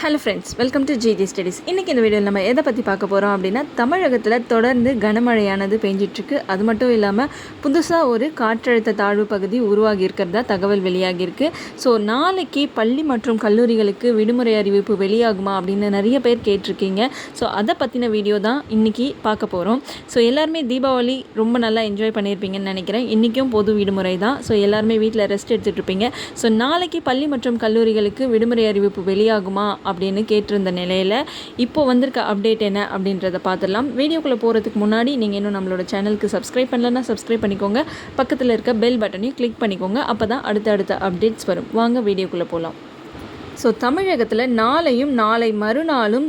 Hello friends welcome to GT studies இன்றைக்கி இந்த வீடியோவில் நம்ம எதை பற்றி பார்க்க போகிறோம் அப்படின்னா தமிழகத்தில் தொடர்ந்து கனமழையானது பெஞ்சிட்ருக்கு. அது மட்டும் இல்லாமல் புதுசாக ஒரு காற்றழுத்த தாழ்வு பகுதி உருவாகி இருக்கிறதா தகவல் வெளியாகியிருக்கு ஸோ நாளைக்கு பள்ளி மற்றும் கல்லூரிகளுக்கு விடுமுறை அறிவிப்பு வெளியாகுமா அப்படின்னு நிறைய பேர் கேட்டிருக்கீங்க. ஸோ அதை பற்றின வீடியோ தான் இன்றைக்கி பார்க்க போகிறோம் ஸோ எல்லாருமே தீபாவளி ரொம்ப நல்லா என்ஜாய் பண்ணியிருப்பீங்கன்னு நினைக்கிறேன். இன்றைக்கும் பொது விடுமுறை தான். ஸோ எல்லாருமே வீட்டில் ரெஸ்ட் எடுத்துகிட்டு இருப்பீங்க. ஸோ நாளைக்கு பள்ளி மற்றும் கல்லூரிகளுக்கு விடுமுறை அறிவிப்பு வெளியாகுமா அப்படின்னு கேட்டிருந்த நிலையில் இப்போ வந்திருக்க அப்டேட் என்ன அப்படின்றத பார்த்துடலாம். வீடியோக்குள்ளே போகிறதுக்கு முன்னாடி நீங்கள் இன்னும் நம்மளோட சேனலுக்கு சப்ஸ்கிரைப் பண்ணலன்னா சப்ஸ்கிரைப் பண்ணிக்கோங்க. பக்கத்தில் இருக்க பெல் பட்டனையும் கிளிக் பண்ணிக்கோங்க. அப்போ தான் அடுத்த அடுத்த அப்டேட்ஸ் வரும். வாங்க வீடியோக்குள்ளே போகலாம் ஸோ தமிழகத்தில் நாளையும் நாளை மறுநாளும்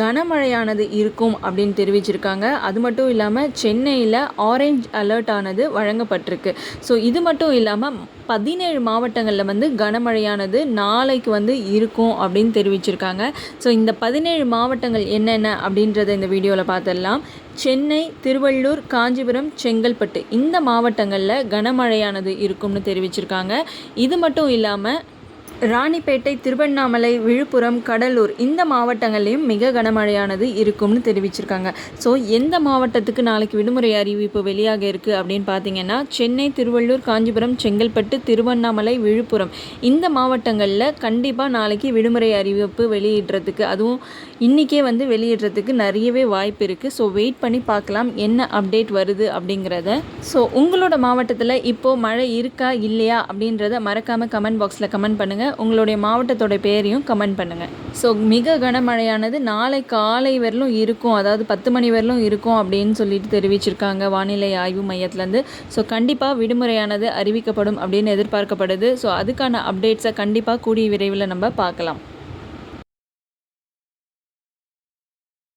கனமழையானது இருக்கும் அப்படின்னு தெரிவிச்சிருக்காங்க. அது மட்டும் இல்லாமல் சென்னையில் ஆரஞ்ச் அலர்ட் ஆனது வழங்கப்பட்டிருக்கு. ஸோ இது மட்டும் இல்லாமல் பதினேழு மாவட்டங்களில் வந்து கனமழையானது நாளைக்கு வந்து இருக்கும் அப்படின்னு தெரிவிச்சிருக்காங்க. ஸோ இந்த பதினேழு மாவட்டங்கள் என்னென்ன அப்படின்றத இந்த வீடியோவில் பார்த்துடலாம் சென்னை திருவள்ளூர் காஞ்சிபுரம் செங்கல்பட்டு இந்த மாவட்டங்களில் கனமழையானது இருக்கும்னு தெரிவிச்சிருக்காங்க. இது மட்டும் இல்லாமல் ராணிப்பேட்டை திருவண்ணாமலை விழுப்புரம் கடலூர் இந்த மாவட்டங்கள்லேயும் மிக கனமழையானது இருக்கும்னு தெரிவிச்சிருக்காங்க. ஸோ எந்த மாவட்டத்துக்கு நாளைக்கு விடுமுறை அறிவிப்பு வெளியாக இருக்குது அப்படின்னு பார்த்தீங்கன்னா சென்னை திருவள்ளூர் காஞ்சிபுரம் செங்கல்பட்டு திருவண்ணாமலை விழுப்புரம் இந்த மாவட்டங்களில் கண்டிப்பாக நாளைக்கு விடுமுறை அறிவிப்பு வெளியிடுறதுக்கு அதுவும் இன்றைக்கே வந்து வெளியிடுறதுக்கு நிறையவே வாய்ப்பு இருக்குது ஸோ வெயிட் பண்ணி பார்க்கலாம் என்ன அப்டேட் வருது அப்படிங்கிறத. ஸோ உங்களோட மாவட்டத்தில் இப்போது மழை இருக்கா இல்லையா அப்படின்றத மறக்காமல் கமெண்ட் பாக்ஸில் கமெண்ட் பண்ணுங்கள் உங்களுடைய மாவட்டத்தோட பேரையும் கமெண்ட் பண்ணுங்கள் ஸோ மிக கனமழையானது நாளை காலை வரலும் இருக்கும். அதாவது பத்து மணி வரலும் இருக்கும் அப்படின்னு சொல்லிட்டு தெரிவிச்சிருக்காங்க வானிலை ஆய்வு மையத்துலேருந்து. ஸோ கண்டிப்பாக விடுமுறையானது அறிவிக்கப்படும் அப்படின்னு எதிர்பார்க்கப்படுது. ஸோ அதுக்கான அப்டேட்ஸை கண்டிப்பாக கூடிய விரைவில் நம்ம பார்க்கலாம்.